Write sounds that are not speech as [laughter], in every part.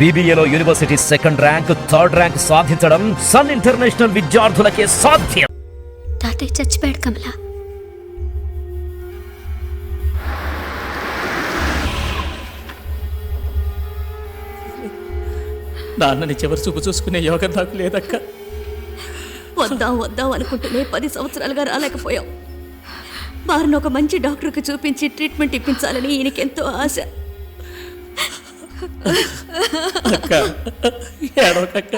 బీబీఏలో university second rank third rank సాధించడం Sun International విద్యార్థులకే సాధ్యం. తాతయ్య చచ్చిపోయాడు కమల. నాన్నని చివరి చూపు చూసుకునే యోగం నాకు లేదక్క. వద్దాం వద్దాం అనుకుంటూనే పది సంవత్సరాలుగా రాలేకపోయాం. వారిని ఒక మంచి డాక్టర్కి చూపించి ట్రీట్మెంట్ ఇప్పించాలని ఈయనకెంతో ఆశ. అక్క ఏడవకక్క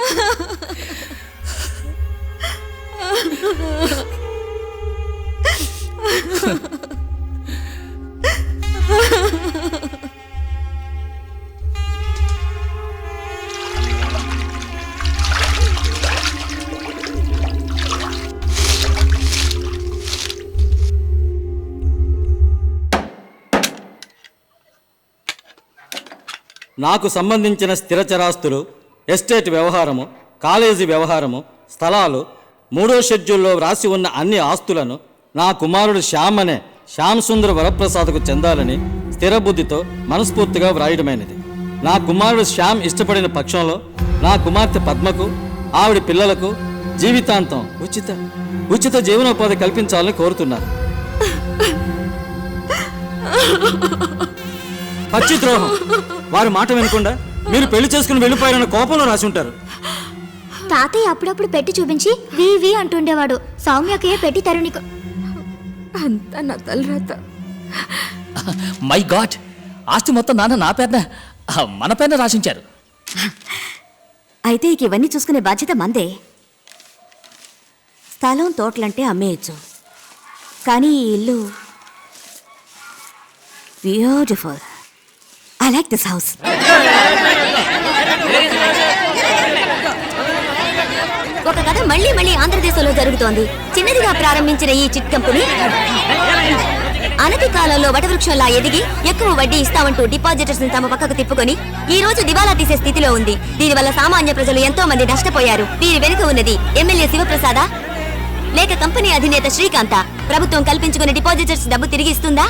నాకు సంబంధించిన స్థిరచరాస్తులు ఎస్టేట్ వ్యవహారము కాలేజీ వ్యవహారము స్థలాలు మూడో షెడ్యూల్లో వ్రాసి ఉన్న అన్ని ఆస్తులను నా కుమారుడు శ్యామ్ అనే శ్యామ్ సుందర్ వరప్రసాద్కు చెందాలని స్థిరబుద్ధితో మనస్ఫూర్తిగా వ్రాయడమైనది. నా కుమారుడు శ్యామ్ ఇష్టపడిన పక్షంలో నా కుమార్తె పద్మకు ఆవిడ పిల్లలకు జీవితాంతం ఉచిత ఉచిత జీవనోపాధి కల్పించాలని కోరుతున్నారు. పచ్చి ద్రోహం వారి మాట వినకుండా మీరు పెళ్ళి చేసుకుని వెళ్ళిపోయారన్న కోపంలో రాసి ఉంటారు. తాతయ్య అప్పుడప్పుడు పెట్టి చూపించి వి వి అంటుండేవాడు. సౌమ్యకయ్య పెట్టి తరుణికు అంతా నా తలరాత. మై గాడ్ ఆస్తి మొత్తం నాన్న నా పేరున మన పేరున రాసించారు. అయితే ఇక ఇవన్నీ చూసుకునే బాధ్యత మందే. స్థలం తోటలంటే అమ్మేయచ్చు. కానీ ఈ ఇల్లు beautiful I like this house ఒక కథ మళ్ళీ మళ్ళీ ఆంధ్రదేశంలో జరుగుతోంది. చిన్నదిగా ప్రారంభించిన ఈ చిట్ కంపెనీ అనతి కాలంలో వటవృక్షంలా ఎదిగి ఎక్కువ వడ్డీ ఇస్తామంటూ డిపాజిటర్స్ తమ పక్కకు తిప్పుకొని ఈ రోజు దివాలా తీసే స్థితిలో ఉంది. దీనివల్ల సామాన్య ప్రజలు ఎంతో మంది నష్టపోయారు. వీరి వెనుక ఉన్నది ఎమ్మెల్యే శివప్రసాద? లేక కంపెనీ అధినేత శ్రీకాంత? ప్రభుత్వం కల్పించుకుని డిపాజిటర్స్ డబ్బు తిరిగి ఇస్తుందా?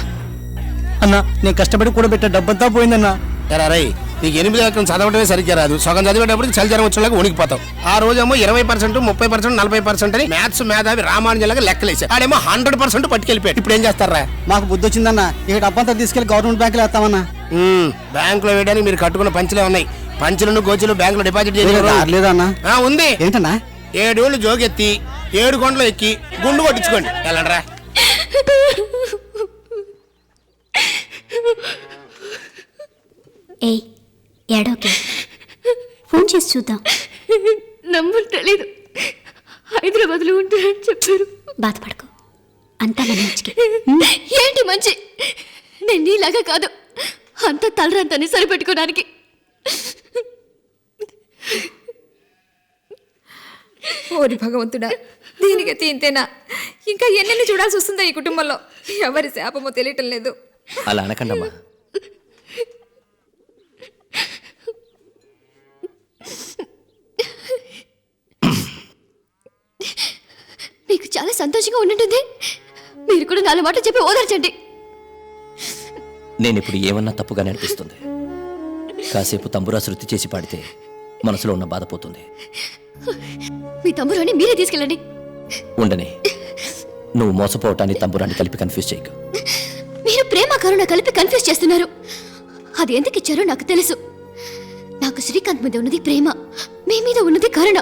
అన్నా నేను కష్టపడి కూడబెట్టే డబ్బంతా పోయిందన్నా. ఎరా రై నీకు ఎనిమిది ఎకరం చదవడమే సరిగ్గా రాదు. సగం చదివేటప్పటికి చలిచరం వచ్చేలాగా ఉనికిపోతావు ఆ రోజేమో ఇరవై పర్సెంట్ ముప్పై పర్సెంట్ నలభై పర్సెంట్ అని మ్యాథ్స్ మేధావి రామానుజలాగా లెక్కలేసారు ఆడేమో హండ్రెడ్ పర్సెంట్ పట్టుకెళ్ళిపోయాడు. ఇప్పుడు ఏం చేస్తారా? మాకు బుద్ధి వచ్చిందన్నా ఇక డబ్బంతా తీసుకెళ్ళి గవర్నమెంట్ బ్యాంకులో వేస్తామన్నా. బ్యాంకులో వేయడానికి మీరు కట్టుకున్న పంచులే ఉన్నాయి. పంచులను గోచులు బ్యాంకులో డిపాజిట్ చేయాలి లేదన్నా ఉంది. ఏంటన్నా? ఏడేళ్ళు జోగెత్తి ఏడు కొండలు ఎక్కి గుండు కొట్టించుకోండి. వెళ్ళండిరా. [laughs] ఏయ్ ఏడోకే ఫోన్ చేసి చూద్దాం. నంబర్ తెలీదు హైదరాబాద్లో ఉంటారని చెప్పారు. బాధపడకు. అంతా మన మంచికి. [laughs] ఏంటి మంచి? నేను నీలాగా కాదు. అంత తలరంతని సరిపెట్టుకోవడానికి. ఓరి భగవంతుడా దీనికి తీంతేనా? ఇంకా ఎన్నెన్ని చూడాల్సి వస్తుందో ఈ కుటుంబంలో. ఎవరి శాపమో తెలియటం లేదు. అలా అనకండమ్మా. మీకు చాలా సంతోషంగా ఉండుంటుంది. మీరు కూడా నాలుగు మాటలు చెప్పి ఓదార్చండి. నేను ఇప్పుడు ఏమన్నా తప్పుగానే అనిపిస్తుంది కాసేపు తంబురా శృతి చేసి పాడితే మనసులో ఉన్న బాధ పోతుంది. మీ తమ్ముడు మీరే తీసుకెళ్ళండి. ఉండని. నువ్వు మోసపోవటాన్ని తంబురాన్ని కలిపి కన్ఫ్యూజ్ చేయకు. మీరు ప్రేమ కరుణ కలిపి కన్ఫ్యూజ్ చేస్తున్నారు. అది ఎందుకు ఇచ్చారో నాకు తెలుసు. నాకు శ్రీకాంత్ మీద ఉన్నది ప్రేమ. మీ మీద ఉన్నది కరుణ.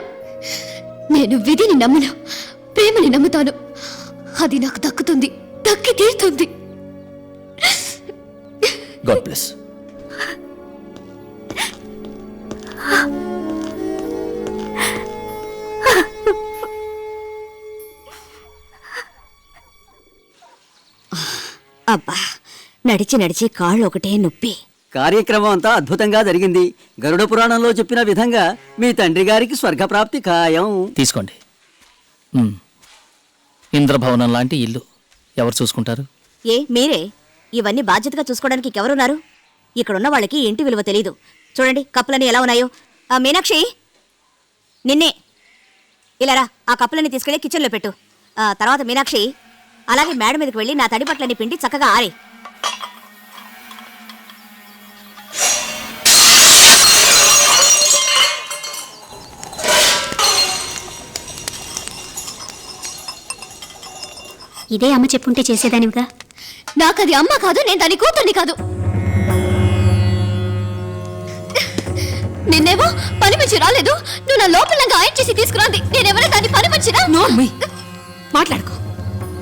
నేను విధిని నమ్మను. ప్రేమని నమ్ముతాను. అది నాకు దక్కుతుంది దక్కి తీరుతుంది. God bless. అబ్బా నడిచి నడిచి కాళ్ళు ఒకటే నొప్పి. కార్యక్రమం అంతా అద్భుతంగా జరిగింది. గరుడ పురాణంలో చెప్పిన విధంగా మీ తండ్రి గారికి స్వర్గప్రాప్తి ఖాయం. తీసుకోండి. ఇంద్రభవనం లాంటి ఇల్లు. ఎవరు చూసుకుంటారు? ఏ మీరే? ఇవన్నీ బాధ్యతగా చూసుకోవడానికి ఎవరున్నారు ఇక్కడున్న వాళ్ళకి ఇంటి విలువ తెలీదు. చూడండి కప్పులన్నీ ఎలా ఉన్నాయో. ఆ, మీనాక్షి! నిన్నే. ఇలా రా ఆ కప్పులన్నీ తీసుకెళ్ళి కిచెన్లో పెట్టు. ఆ, తర్వాత మీనాక్షి అలాగే మేడ మీదకి వెళ్ళి నా తడి బట్టలన్నీ పిండి చక్కగా ఆరే. ఇదే అమ్మ చెప్పుంటే చేసేదానివిగా? నాకు అది అమ్మ కాదు నేను దాని కూతుర్ని కాదు. నిన్నేమో పని మంచి రాలేదు నువ్వు నా లోపలంగా ఆయన చేసి తీసుకురాంది. నేనేమైనా దాన్ని పని మంచిరా నోర్మి మాట్లాడుకో.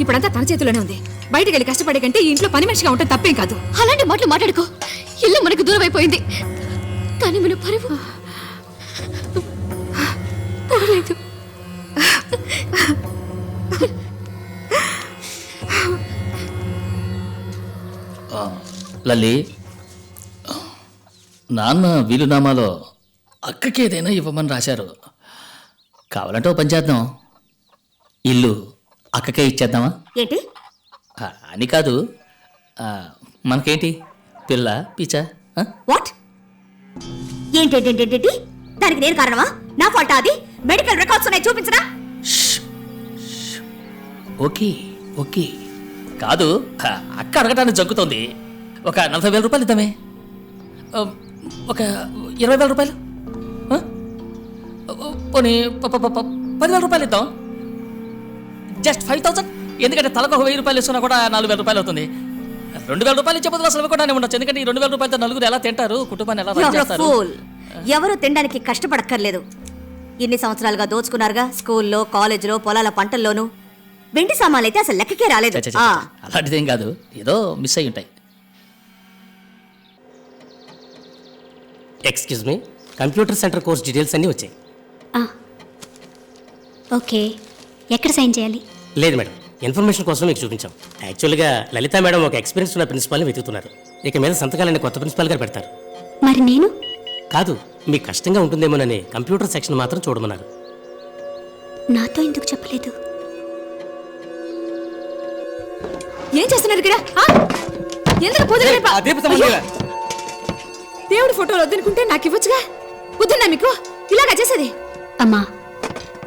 ఇప్పుడంతా తన చేతిలోనే ఉంది. బయటికి వెళ్ళి కష్టపడే కంటే ఈ ఇంట్లో పని మనిషిగా ఉంటే తప్పేం కాదు. అలాంటి మాటలు మాట్లాడుకో. ఇల్లు మనకు దూరం అయిపోయింది కానీ మన పరువు. పర్వాలేదు లల్లి. నాన్న వీలునామాలో అక్కకి ఏదైనా ఇవ్వమని రాశారు. కావాలంటే ఓ పని చేద్దాం. ఇల్లు అక్కకే ఇచ్చేద్దామా? ఏంటి? ఆ, అని కాదు. ఆ, మనకేంటి? పిల్ల పిచ్చా ఆ? వాట్? ఏంటేంటేంటేంటి దానికి నేను కారణమా? నా ఫాల్టా అది? మెడికల్ రికార్డ్స్ ఉన్నాయి చూపించరా ఓకే ఓకే. కాదు ఆ, అక్క అడగటానికి జగ్గుతోంది ఒక నలభై వేల రూపాయలు ఇద్దామే. ఒక ఇరవై వేల రూపాయలు? పోనీ పదివేల రూపాయలు ఇద్దాం. Just five thousand? ఎందుకంటే తలకు ఒక వెయ్యి రూపాయలు ఇస్తున్నా కూడా నాలుగు వేల రూపాయలు అవుతుంది. రెండు వేల రూపాయలు ఇచ్చే బదులు అసలు ఇవ్వకుండానే ఉండొచ్చు. ఎందుకంటే ఈ రెండు వేల రూపాయలతో నలుగురు ఎలా తింటారు? కుటుంబాన్ని ఎలా చేస్తారు ఎవరు తినడానికి కష్టపడక్కర్లేదు. ఇన్ని సంవత్సరాలుగా దోచుకున్నారుగా? స్కూల్లో కాలేజీలో పొలాల పంటల్లోనూ. వెండి సామాన్లు అయితే అసలు లెక్కకే రాలేదు. అలాంటిదేం కాదు. ఏదో మిస్ అయి ఉంటాయి excuse me computer centre course details అన్నీ వచ్చాయి. ఓకే. ఎక్కడ సైన్ చేయాలి? లేదు మేడం. ఇన్ఫర్మేషన్ కోసం మీకు చూపించాం. యాక్చువల్గా లలిత మేడం ఒక ఎక్స్పీరియన్స్ ఉన్న ప్రిన్సిపాల్ని వెతుకుతున్నారు. ఇక మీద సంతకాలని కొత్త ప్రిన్సిపాల్ గారు పెడతారు. మరి నేను? కాదు మీకు కష్టంగా ఉంటుందేమోనని కంప్యూటర్ సెక్షన్ మాత్రం చూడమన్నారు. నాతో ఎందుకు చెప్పలేదు? ఏం చేస్తున్నారు ఇక్కడ? ఎందుకు పూజలు రేపా? దేవుడి ఫోటోలు వద్దనుకుంటే నాకు ఇవ్వచ్చుగా? వద్దున్నా మీకు? ఇలాగా చేసేది? అమ్మా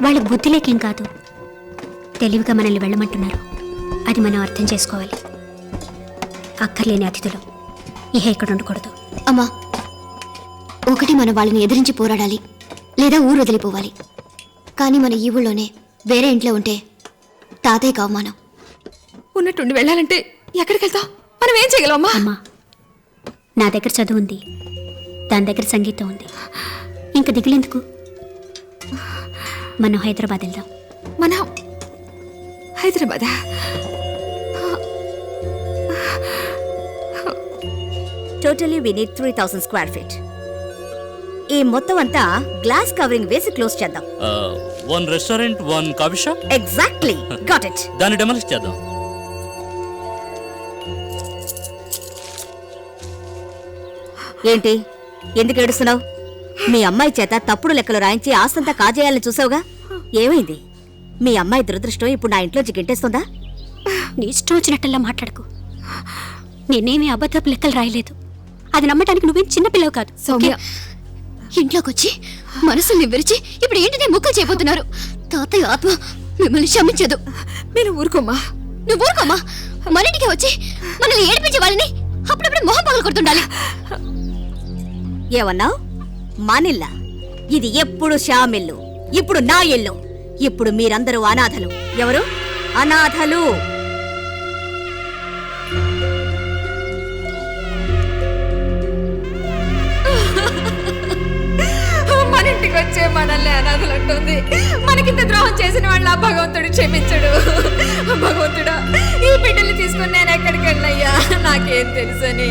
వాళ్ళకి బుద్ధి లేకేం కాదు. తెలివిగా మనల్ని వెళ్ళమంటున్నారు. అది మనం అర్థం చేసుకోవాలి. అక్కర్లేని అతిథులు. ఇహ ఇక్కడ ఉండకూడదు. అమ్మా ఒకటి మన వాళ్ళని ఎదిరించి పోరాడాలి లేదా ఊరు వదిలిపోవాలి. కానీ మన ఈ ఊళ్ళోనే వేరే ఇంట్లో ఉంటే తాతయ్యకు అవమానం. ఉన్నట్టుండి వెళ్ళాలంటే ఎక్కడికి వెళ్తాం మనం ఏం చేయగలం అమ్మా? అమ్మా నా దగ్గర చదువు ఉంది. దాని దగ్గర సంగీతం ఉంది. ఇంక దిగులెందుకు? మనం హైదరాబాద్ వెళ్దాం. మనం Hyderabad? Totally we need three thousand square feet ఈ మొత్తం అంతా గ్లాస్ కవరింగ్ వేసి క్లోజ్ చేద్దాం. One restaurant one coffee shop exactly got it దాన్ని డెమలిష్ చేద్దాం. ఏంటి? ఎందుకు ఏడుస్తున్నావు? మీ అమ్మాయి చేత తప్పుడు లెక్కలు రాయించి ఆస్తంతా కాజేయాలని చూసావుగా? ఏమైంది? మీ అమ్మాయి దురదృష్టం ఇప్పుడు నా ఇంట్లో గిట్టేస్తుందా నీ ఇష్టం వచ్చినట్టల్లా మాట్లాడకు. నేనేమి అబద్ధపు లెక్కలు రాయలేదు. అది నమ్మటానికి నువ్వేం చిన్నపిల్లవు కాదు సౌమ్య. ఇంట్లోకి వచ్చి మనసుల్ని విరిచి ఇప్పుడు ఏంటిదే ముక్కలు చేయబోతున్నారు? తాతయ్య ఆత్మ మిమ్మల్ని క్షమించదు. మీరు ఊరుకోమ్మా. నువ్వు ఊరుకోమా మన ఇంటికి వచ్చి మనల్ని ఏడిపించే వాళ్ళని అప్పుడప్పుడు మొహం పగలు కొడుతుండాలి ఏమన్నావు మానిల్లా? ఇది ఎప్పుడు శ్యామిల్లు ఇప్పుడు నా ఇల్లు ఇప్పుడు మీరందరూ అనాథలు. ఎవరు? అనాథలు. మన ఇంటికి వచ్చే మనల్ని అనాథలు అంటుంది మనకింత ద్రోహం చేసిన వాళ్ళ భగవంతుడు క్షమించడు. భగవంతుడా ఈ బిడ్డలు తీసుకుని నేను ఎక్కడికి వెళ్ళయ్యా నాకేం తెలుసని.